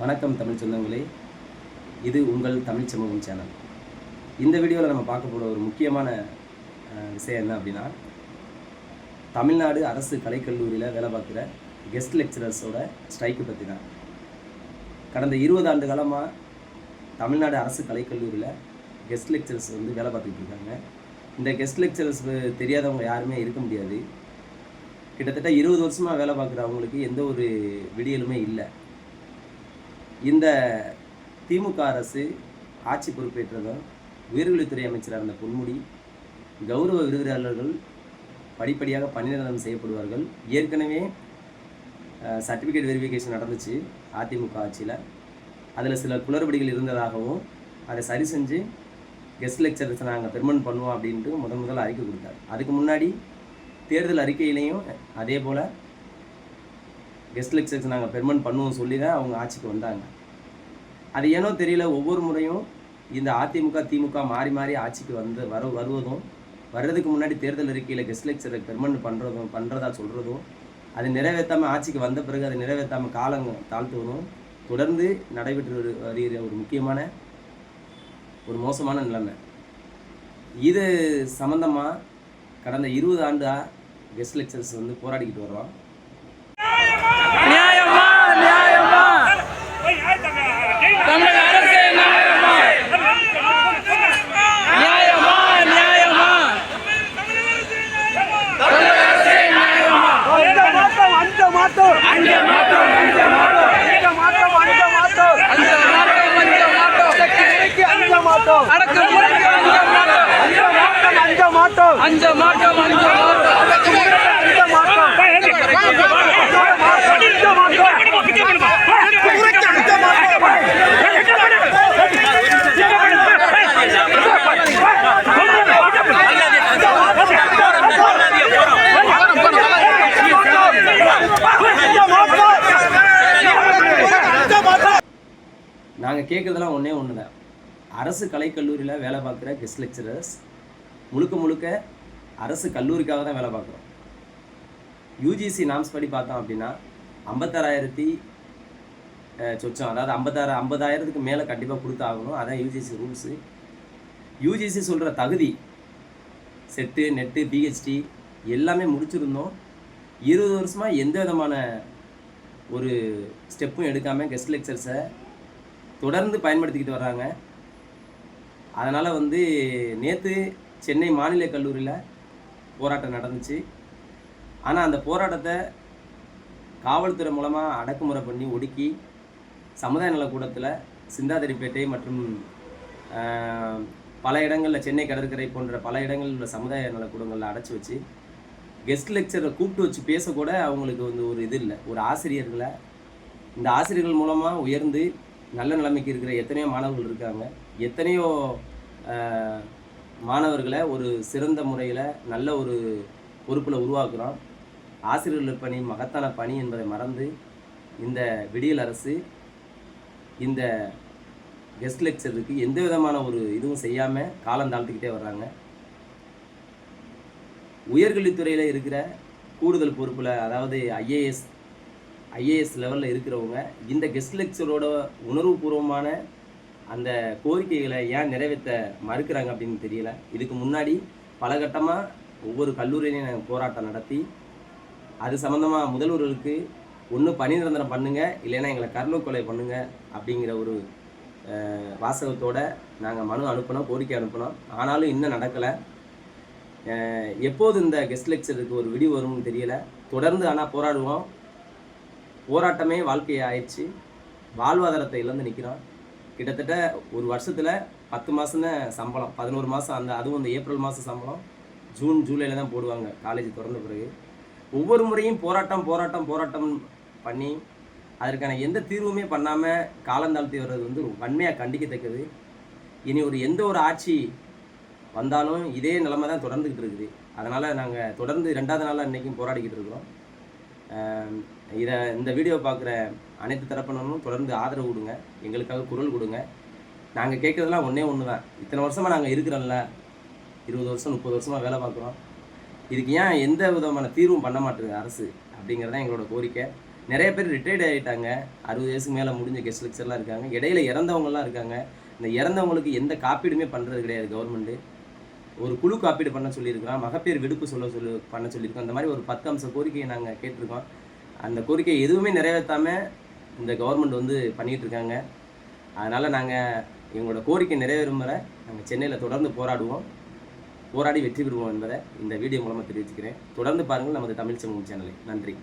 வணக்கம் தமிழ் சொந்தங்களே. இது உங்கள் தமிழ் சமூகம் சேனல். இந்த வீடியோவில் நம்ம பார்க்க போகிற ஒரு முக்கியமான விஷயம் என்ன அப்படின்னா தமிழ்நாடு அரசு கலைக்கல்லூரியில் வேலை பார்க்குற கெஸ்ட் லெக்சரர்ஸோட ஸ்ட்ரைக்கு பற்றி தான். கடந்த இருபது ஆண்டு காலமாக தமிழ்நாடு அரசு கலைக்கல்லூரியில் கெஸ்ட் லெக்சரர்ஸ் வந்து வேலை பார்த்துக்கிட்டு இருக்காங்க. இந்த கெஸ்ட் லெக்சரர்ஸ் தெரியாதவங்க யாருமே இருக்க முடியாது. கிட்டத்தட்ட இருபது வருஷமாக வேலை பார்க்குறவங்களுக்கு எந்த ஒரு விடியலுமே இல்லை. இந்த திமுக அரசு ஆட்சி பொறுப்பேற்றதும் உயர்கல்வித்துறை அமைச்சராக இருந்த பொன்முடி கௌரவ விருதுயாளர்கள் படிப்படியாக பணிநிரந்தரம் செய்யப்படுவார்கள். ஏற்கனவே சர்டிஃபிகேட் வெரிஃபிகேஷன் நடந்துச்சு அதிமுக ஆட்சியில். அதில் சில குளறுபடிகள் இருந்ததாகவும் அதை சரி செஞ்சு கெஸ்ட் லெக்சரர்ஸை நாங்கள் பெர்மனன்ட் பண்ணுவோம் அப்படின்ட்டு முதன் முதல் அறிக்கை கொடுத்தார். அதுக்கு முன்னாடி தேர்தல் அறிக்கையிலையும் அதே போல் கெஸ்ட் லெக்சர்ஸ் நாங்கள் பெர்மனன்ட் பண்ணுவோம் சொல்லி தான் அவங்க ஆட்சிக்கு வந்தாங்க. அது ஏனோ தெரியல ஒவ்வொரு முறையும் இந்த அதிமுக திமுக மாறி மாறி ஆட்சிக்கு வந்து வர வருவதும் வர்றதுக்கு முன்னாடி தேர்தல் அறிக்கையில் கெஸ்ட் லெக்சரை பெர்மனன்ட் பண்ணுறதும் பண்ணுறதா சொல்கிறதும் அது நிறைவேற்றாமல் ஆட்சிக்கு வந்த பிறகு அதை நிறைவேற்றாமல் காலம் தாழ்த்துவதும் தொடர்ந்து நடைபெற்று வருகிற ஒரு முக்கியமான ஒரு மோசமான நிலைமை. இது சம்மந்தமாக கடந்த இருபது ஆண்டாக கெஸ்ட் லெக்சர்ஸ் வந்து போராடிக்கிட்டு வர்றோம். நியாயமா நியாயமா தமிழக அரசே நியாயமா நியாயமா நியாயமா தமிழக அரசே நியாயமா அஞ்ச மாட்டோம் அஞ்ச மாட்டோம் அஞ்ச மாட்டோம் அஞ்ச மாட்டோம் அஞ்ச மாட்டோம் அஞ்ச மாட்டோம் அஞ்ச மாட்டோம் அஞ்ச அஞ்ச மாட்டோம் மாட்டோம் அடக்குமுறைக்கு அஞ்ச மாட்டோம் அஞ்ச மாட்டோம் அஞ்ச மாட்டோம் அஞ்ச மாட்டோம் நாங்கள் கேட்குறதெல்லாம் ஒன்றே ஒன்று தான் அரசு கலைக்கல்லூரியில் வேலை பார்க்குற கெஸ்ட் லெக்சரர்ஸ் முழுக்க முழுக்க அரசு கல்லூரிக்காக தான் வேலை பார்க்குறோம். யூஜிசி நாம்ஸ் படி பார்த்தோம் அப்படின்னா ஐம்பத்தாறாயிரத்தி சொச்சம். அதாவது ஐம்பத்தாறு ஐம்பதாயிரத்துக்கு மேலே கண்டிப்பாக கொடுத்தாகணும். அதான் யூஜிசி ரூல்ஸு யூஜிசி சொல்கிற தகுதி செட்டு நெட்டு பிஹெச்டி எல்லாமே முடிச்சிருந்தோம். இருபது வருஷமாக எந்த விதமான ஒரு ஸ்டெப்பும் எடுக்காமல் கெஸ்ட் லெக்சர்ஸை தொடர்ந்து பயன்படுத்திக்கிட்டு வர்றாங்க அதனால் வந்து நேற்று சென்னை மாநில கல்லூரியில் போராட்டம் நடந்துச்சு. ஆனால் அந்த போராட்டத்தை காவல்துறை மூலமாக அடக்குமுறை பண்ணி ஒடுக்கி சமுதாய நலக்கூடத்தில் சிந்தாதிரிப்பேட்டை மற்றும் பல இடங்களில் சென்னை கடற்கரை போன்ற பல இடங்களில் உள்ள சமுதாய நலக்கூடங்களில் அடைச்சி வச்சு கெஸ்ட் லெக்சரை கூப்பிட்டு வச்சு பேசக்கூட அவங்களுக்கு வந்து ஒரு இது இல்லை. ஒரு ஆசிரியர்களை இந்த ஆசிரியர்கள் மூலமாக உயர்ந்து நல்ல நிலைமைக்கு இருக்கிற எத்தனையோ மாணவர்கள் இருக்காங்க. எத்தனையோ மாணவர்களை ஒரு சிறந்த முறையில் நல்ல ஒரு பொறுப்பில் உருவாக்குறோம். ஆசிரியர்கள் பணி மகத்தான பணி என்பதை மறந்து இந்த விடியல் அரசு இந்த கெஸ்ட் லெக்சருக்கு எந்த விதமான ஒரு இதுவும் செய்யாமல் காலம் தாழ்த்துக்கிட்டே வர்றாங்க. உயர்கல்வித்துறையில் இருக்கிற கூடுதல் பொறுப்பில் அதாவது ஐஏஎஸ் ஐஏஎஸ் லெவலில் இருக்கிறவங்க இந்த கெஸ்ட் லெக்சரோட உணர்வுபூர்வமான அந்த கோரிக்கைகளை ஏன் நிறைவேற்ற மறுக்கிறாங்க அப்படின்னு தெரியல. இதுக்கு முன்னாடி பல கட்டமாக ஒவ்வொரு கல்லூரியிலையும் நாங்கள் போராட்டம் நடத்தி அது சம்மந்தமாக முதல்வர்களுக்கு ஒன்று பணி நிரந்தரம் பண்ணுங்க இல்லைன்னா எங்களை கருணை கொலை பண்ணுங்கள் அப்படிங்கிற ஒரு வாசகத்தோடு வாசகத்தோட நாங்கள் மனு அனுப்பினோம் கோரிக்கை அனுப்பினோம். ஆனாலும் இன்னும் நடக்கலை. எப்போது இந்த கெஸ்ட் லெக்சருக்கு ஒரு விடி வரும்னு தெரியல. தொடர்ந்து ஆனால் போராடுவோம். போராட்டமே வாழ்க்கையை ஆயிடுச்சு வாழ்வாதாரத்தை இழந்து நிற்கிறோம் கிட்டத்தட்ட ஒரு வருஷத்தில் பத்து மாதம் தான் சம்பளம் பதினோரு மாதம் அந்த அதுவும் இந்த ஏப்ரல் மாதம் சம்பளம் ஜூன் ஜூலையில் தான் போடுவாங்க காலேஜ் திறந்த பிறகு. ஒவ்வொரு முறையும் போராட்டம் போராட்டம் போராட்டம் பண்ணி அதற்கான எந்த தீர்வுமே பண்ணாமல் காலந்தாழ்த்தி வர்றது வந்து வன்மையாக கண்டிக்கத்தக்கது. இனி ஒரு எந்த ஒரு ஆட்சி வந்தாலும் இதே நிலைமை தான் தொடர்ந்துக்கிட்டு இருக்குது. அதனால் நாங்கள் தொடர்ந்து ரெண்டாவது நாளாக இன்றைக்கும் போராடிக்கிட்டு இருக்கிறோம். இதை இந்த வீடியோ பார்க்குற அனைத்து தரப்பினரும் தொடர்ந்து ஆதரவு கொடுங்க. எங்களுக்காக குரல் கொடுங்க. நாங்கள் கேட்குறதெல்லாம் ஒன்றே ஒன்று தான் இத்தனை வருஷமாக நாங்கள் இருக்கிறோம்ல. இருபது வருஷம் முப்பது வருஷமாக வேலை பார்க்குறோம் இதுக்கு ஏன் எந்த விதமான தீர்வும் பண்ண மாட்டேங்குது அரசு அப்படிங்கிறது தான் எங்களோட கோரிக்கை. நிறைய பேர் ரிட்டையர்ட் ஆகிட்டாங்க அறுபது வயசுக்கு மேலே முடிஞ்ச கெஸ்ட் லெக்சர்லாம் இருக்காங்க. இடையில இறந்தவங்கலாம் இருக்காங்க. இந்த இறந்தவங்களுக்கு எந்த காப்பீடுமே பண்ணுறது கிடையாது கவர்மெண்ட்டு ஒரு குழு காப்பீடு பண்ண சொல்லியிருக்கிறோம் மகப்பேறு விடுப்பு சொல்ல சொல்லி பண்ண சொல்லியிருக்கோம் அந்த மாதிரி ஒரு பத்து அம்ச கோரிக்கையை நாங்கள் கேட்டிருக்கோம். அந்த கோரிக்கை எதுவுமே நிறைவேற்றாமல் இந்த கவர்மெண்ட் வந்து பண்ணிகிட்டு இருக்காங்க. அதனால் நாங்கள் எங்களோட கோரிக்கை நிறைவேறும் வரை நாங்கள் சென்னையில் தொடர்ந்து போராடுவோம். போராடி வெற்றி பெறுவோம் என்பதை இந்த வீடியோ மூலமாக தெரிவிச்சுக்கிறேன். தொடர்ந்து பாருங்கள் நமது தமிழ் சமூக சேனலை. நன்றி.